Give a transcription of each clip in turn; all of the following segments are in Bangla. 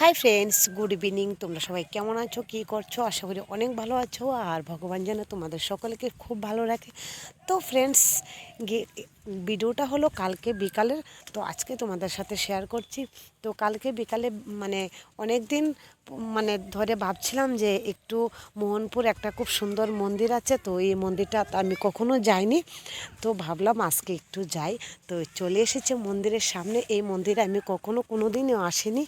হাই ফ্রেন্ডস গুড ইভিনিং তোমরা সবাই কেমন আছো? কী করছ? আশা করি অনেক ভালো আছো। আর ভগবান যেন তোমাদের সকলকে খুব ভালো রাখে। তো ফ্রেন্ডস ভিডিওটা হলো কালকে বিকালের, তো আজকে তোমাদের সাথে শেয়ার করছি। তো কালকে বিকালে মানে অনেক দিন মানে ধরে ভাবছিলাম যে একটু মোহনপুর একটা খুব সুন্দর মন্দির আছে, তো এই মন্দিরটা আমি কখনো যাইনি। তো ভাবলাম আজকে একটু যাই। তো চলে এসেছে মন্দিরের সামনে। এই মন্দিরে আমি কখনো কোনো দিনও আসিনি।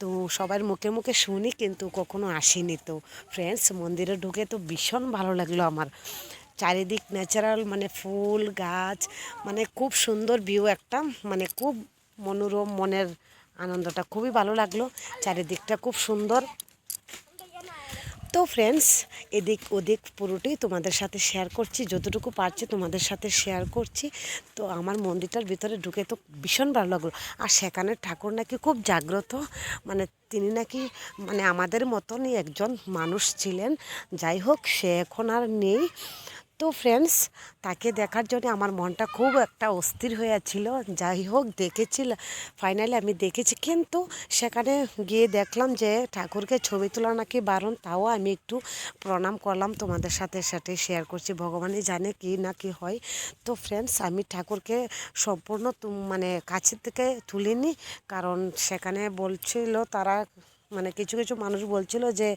তো সবার মুখে মুখে শুনি, কিন্তু কখনো আসিনি। তো ফ্রেন্ডস মন্দিরে ঢুকে তো ভীষণ ভালো লাগল আমার। চারিদিক ন্যাচারাল মানে ফুল, গাছ মানে খুব সুন্দর ভিউ একটা মানে খুব মনোরম মনের আনন্দটা, খুবই ভালো লাগল। চারিদিকটা খুব সুন্দর। তো ফ্রেন্ডস এদিক ওদিক পুরোটাই তোমাদের সাথে শেয়ার করছি, যতটুকু পারছি তোমাদের সাথে শেয়ার করছি। তো আমার মন্দিরটার ভিতরে ঢুকে তো ভীষণ ভালো লাগল। আর সেখানে ঠাকুর নাকি খুব জাগ্রত মানে তিনি নাকি মানে আমাদের মতনই একজন মানুষ ছিলেন। যাই হোক, সে এখন আর নেই। তো ফ্রেন্ডস তাকে দেখার জন্য আমার মনটা খুব একটা অস্থির হয়েছিল যাই হোক, দেখেছিল ফাইনালি আমি দেখেছি। কিন্তু সেখানে গিয়ে দেখলাম যে ঠাকুরকে ছবি তোলা নাকি বারণ, তাও আমি একটু প্রণাম করলাম তোমাদের সাথে সেটাই শেয়ার করছি। ভগবানই জানে কি না কি হয়। তো ফ্রেন্ডস আমি ঠাকুরকে সম্পূর্ণ মানে কাছের থেকে তুলিনি। কারণ সেখানে বলছিল তারা মানে কিছু কিছু মানুষ বলছিল যে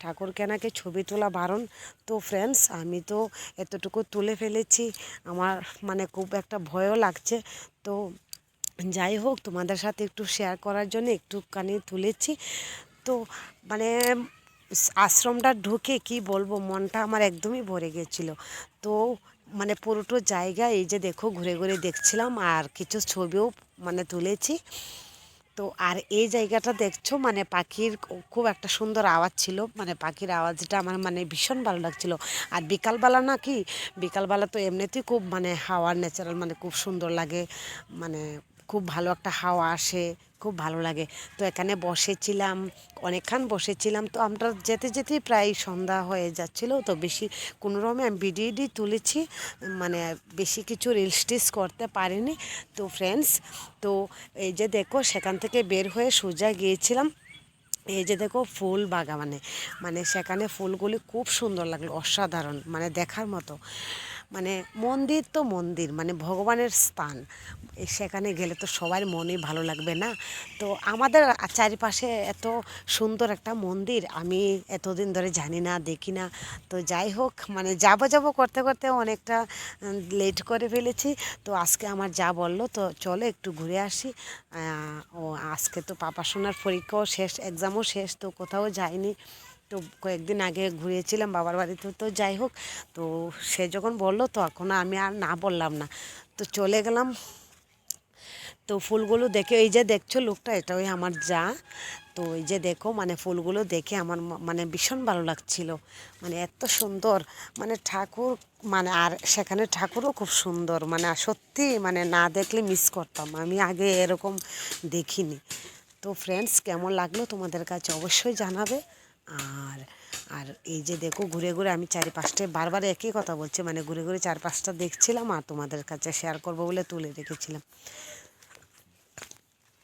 ঠাকুরকে নাকি ছবি তোলা বারণ। তো ফ্রেন্ডস আমি তো এতটুকু তুলে ফেলেছি। আমার মানে খুব একটা ভয়ও লাগছে। তো যাই হোক, তোমাদের সাথে একটু শেয়ার করার জন্য একটুখানি তুলেছি। তো মানে আশ্রমটা ঢুকে কি বলব, মনটা আমার একদমই ভরে গেছিল। তো মানে পুরোটো জায়গা, এই যে দেখো, ঘুরে ঘুরে দেখছিলাম আর কিছু ছবিও মানে তুলেছি। তো আর এই জায়গাটা দেখছ? মানে পাখির খুব একটা সুন্দর আওয়াজ ছিল। মানে পাখির আওয়াজটা আমার মানে ভীষণ ভালো লাগছিল। আর বিকালবেলা না কি? বিকালবেলা তো এমনিতেই খুব মানে হাওয়ার ন্যাচারাল মানে খুব সুন্দর লাগে। মানে খুব ভালো একটা হাওয়া আসে, খুব ভালো লাগে। তো এখানে বসেছিলাম অনেকক্ষণ বসেছিলাম। তো আমরা যেতে যেতে প্রায় সন্ধ্যা হয়ে যাচ্ছিল। তো বেশি কোনো রকমে আমি ভিডিওডি তুলেছি মানে বেশি কিছু রিলস টিলস করতে পারিনি। তো ফ্রেন্ডস তো এই যে দেখো, সেখান থেকে বের হয়ে সোজা গিয়েছিলাম। এই যে দেখো, ফুল বাগানে। মানে সেখানে ফুলগুলি খুব সুন্দর লাগল, অসাধারণ মানে দেখার মতো। মানে মন্দির তো মন্দির মানে ভগবানের স্থান। সেখানে গেলে তো সবার মনই ভালো লাগবে না? তো আমাদের চারিপাশে এত সুন্দর একটা মন্দির, আমি এতদিন ধরে জানি না, দেখি না। তো যাই হোক মানে যাব যাব করতে করতে অনেকটা লেট করে ফেলেছি। তো আজকে আমার যা বলল, তো চলো একটু ঘুরে আসি। ও আজকে তো পাপা শোনার পরীক্ষাও শেষ এক্সামও শেষ, তো কোথাও যাইনি। তো কয়েকদিন আগে ঘুরিয়েছিলাম বাবার বাড়িতে, তো যাই হোক, তো সে যখন বলল, তখন আমি আর না বললাম না। তো চলে গেলাম। তো ফুলগুলো দেখে, এই যে দেখছ লোকটা, এটা ওই আমার যা। তো এই যে দেখো মানে ফুলগুলো দেখে আমার মানে ভীষণ ভালো লাগছিল। মানে এত সুন্দর মানে ঠাকুর মানে আর সেখানে ঠাকুরও খুব সুন্দর মানে সত্যি মানে না দেখলে মিস করতাম। আমি আগে এরকম দেখিনি। তো ফ্রেন্ডস কেমন লাগল তোমাদের কাছে অবশ্যই জানাবে। আর আর এই যে দেখো ঘুরে ঘুরে আমি চারি পাঁচটায় বারবার একই কথা বলছি মানে ঘুরে ঘুরে চার পাঁচটা দেখছিলাম আর তোমাদের কাছে শেয়ার করব বলে তুলে রেখেছিলাম।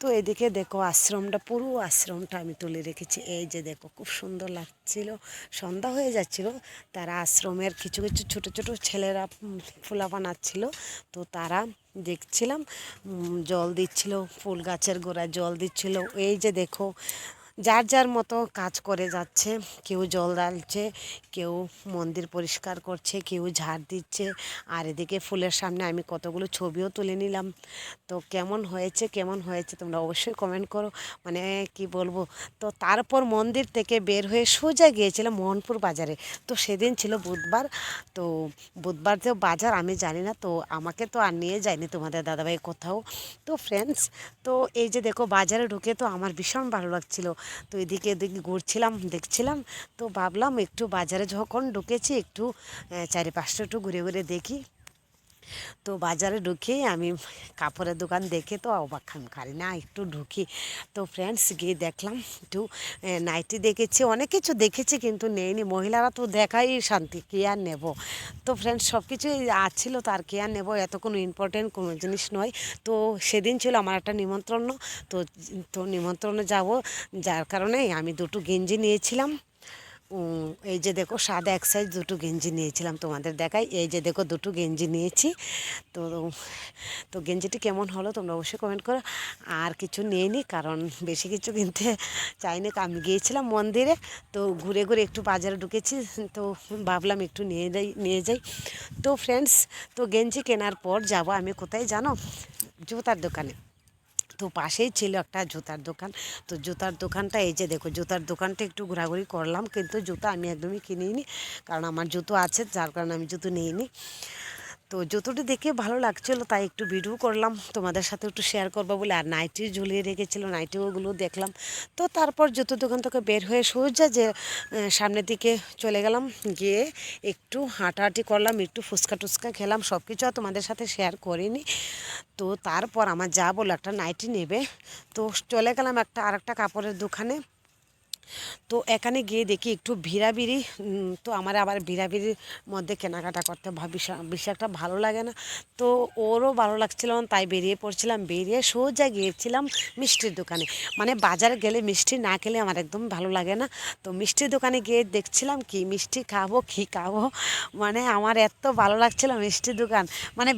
তো এদিকে দেখো আশ্রমটা, পুরো আশ্রমটা আমি তুলে রেখেছি। এই যে দেখো খুব সুন্দর লাগছিল, সন্ধ্যা হয়ে যাচ্ছিল, তারা আশ্রমের কিছু কিছু ছোট ছোট ছেলেরা ফুলা বানাচ্ছিল, তো তারা দেখছিলাম জল দিচ্ছিল, ফুল গাছের গোড়ায় জল দিচ্ছিল। এই যে দেখো যার যার মতো কাজ করে যাচ্ছে। কেউ জল ঢালছে, কেউ মন্দির পরিষ্কার করছে, কেউ ঝাড় দিচ্ছে। আর এদিকে ফুলের সামনে আমি কতগুলো ছবিও তুলে নিলাম। তো কেমন হয়েছে কেমন হয়েছে তোমরা অবশ্যই কমেন্ট করো। মানে কি বলব? তো তারপর মন্দির থেকে বের হয়ে সোজা গিয়েছিলাম মোহনপুর বাজারে। তো সেদিন ছিল বুধবার। তো বুধবার যে বাজার আমি জানি না, তো আমাকে তো আর নিয়ে যায়নি তোমাদের দাদাভাই কোথাও। তো ফ্রেন্ডস তো এই যে দেখো বাজারে ঢুকে তো আমার ভীষণ ভালো লাগছিল। তো এদিকে এদিকে ঘুরছিলাম, দেখছিলাম। তো ভাবলাম একটু বাজারে যখন ঢুকেছি, একটু চারিপাশটা একটু ঘুরে ঘুরে দেখি। তো বাজারে ঢুকে আমি কাপড়ের দোকান দেখে তো অবাক খাম খারি না, একটু ঢুকি। তো ফ্রেন্ডস গিয়ে দেখলাম, একটু নাইটি দেখেছি, অনেক কিছু দেখেছি কিন্তু নেইনি, মহিলারা তো দেখাই শান্তি, কে আর নেব? তো ফ্রেন্ডস সব কিছুই আছিল, তো আর কে আর নেব? এত কোনো ইম্পর্টেন্ট কোনো জিনিস নয়। তো সেদিন ছিল আমার একটা নিমন্ত্রণ, তো তো নিমন্ত্রণে যাব, যার কারণে আমি দুটো গেঞ্জি নিয়েছিলাম। এই যে দেখো, সাদা এক সাইজ দুটো গেঞ্জি নিয়েছিলাম তোমাদের দেখাই। এই যে দেখো, দুটো গেঞ্জি নিয়েছি। তো তো গেঞ্জিটি কেমন হলো তোমরা অবশ্যই কমেন্ট করো। আর কিছু নিইনি, কারণ বেশি কিছু কিনতে চাইনি। আমি গিয়েছিলাম মন্দিরে, তো ঘুরে ঘুরে একটু বাজারে ঢুকেছি। তো ভাবলাম একটু নিয়ে যাই নিয়ে যাই। তো ফ্রেন্ডস তো গেঞ্জি কেনার পর যাব। আমি কোথায় জানো? জুতার দোকানে। তো পাশেই ছিল একটা জুতার দোকান। তো জুতার দোকানটা এই যে দেখো, জুতার দোকানটা একটু ঘোরাঘুরি করলাম, কিন্তু জুতো আমি একদমই কিনিনি, কারণ আমার জুতো আছে, যার কারণে আমি জুতো নিইনি। তো জুতোটি দেখে ভালো লাগছিল, তাই একটু ভিডিও করলাম। তোমাদের সাথে একটু শেয়ার করব বলে। আর নাইটি ঝুলিয়ে রেখেছিল নাইটিগুলো দেখলাম। তো তারপর জুতো দোকান থেকে বের হয়ে সোজা যে সামনের দিকে চলে গেলাম, গিয়ে একটু হাঁটাহাঁটি করলাম, একটু ফুচকা টুচকা খেলাম সব কিছু তোমাদের সাথে শেয়ার করিনি। তো তারপর আমার যা বলল একটা নাইটি নেবে। তো চলে গেলাম একটা আর একটা কাপড়ের দোকানে। তো এখানে গিয়ে দেখি একটু ভিড়াভিড়ি তো আমার আবার ভিড়াভিড়ির মধ্যে কেনাকাটা করতে বেশি একটা ভালো লাগে না। তো ওরও ভালো লাগছিল তাই বেরিয়ে পড়ছিলাম। বেরিয়ে সোজা গিয়েছিলাম মিষ্টির দোকানে। মানে বাজারে গেলে মিষ্টি না খেলে আমার একদম ভালো লাগে না। তো মিষ্টির দোকানে গিয়ে দেখছিলাম কি মিষ্টি খাব, কি খাব? মানে আমার এত ভালো লাগছিল মিষ্টির দোকান। মানে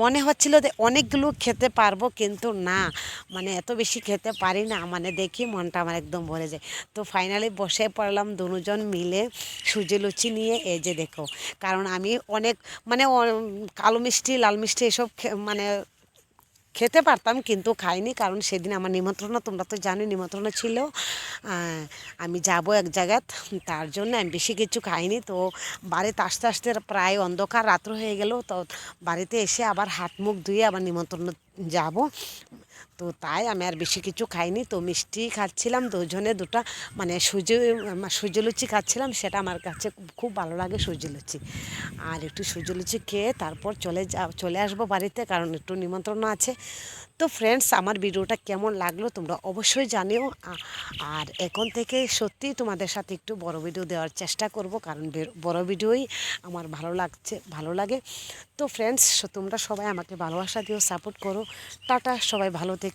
মনে হচ্ছিল যে অনেকগুলো খেতে পারব, কিন্তু না। মানে এত বেশি খেতে পারি না। মানে দেখি মনটা আমার একদম ভরে যায়। তো ফাইনালি বসে পড়লাম দুজন মিলে সুজি লুচি নিয়ে। এই যে দেখো, কারণ আমি অনেক মানে কালো মিষ্টি, লাল মিষ্টি এসব মানে খেতে পারতাম কিন্তু খাইনি, কারণ সেদিন আমার নিমন্ত্রণ, তোমরা তো জানো নিমন্ত্রণ ছিল। আমি যাব এক জায়গাত, তার জন্য আমি বেশি কিছু খাইনি। তো বাড়িতে আসতে আসতে প্রায় অন্ধকার, রাত্র হয়ে গেল। তো বাড়িতে এসে আবার হাত মুখ ধুয়ে আবার নিমন্ত্রণ যাব। তো তাই আমি আর বেশি কিছু খাইনি। তো মিষ্টি খাচ্ছিলাম, দুজনে দুটো মানে সুজি সুজি লুচি খাচ্ছিলাম, সেটা আমার কাছে খুব ভালো লাগে সুজি লুচি। আর একটু সুজি লুচি খেয়ে তারপর চলে যা চলে আসব বাড়িতে, কারণ একটু নিমন্ত্রণ আছে। তো ফ্রেন্ডস আমার ভিডিওটা কেমন লাগল তোমরা অবশ্যই জানিও। আর এখন থেকে সত্যি তোমাদের সাথে একটু বড় ভিডিও দেওয়ার চেষ্টা করব, কারণ বড় ভিডিওই আমার ভালো লাগছে, ভালো লাগে। তো ফ্রেন্ডস তোমরা সবাই আমাকে ভালোবাসা দিও সাপোর্ট করো। টাটা, সবাই ভালো থেকে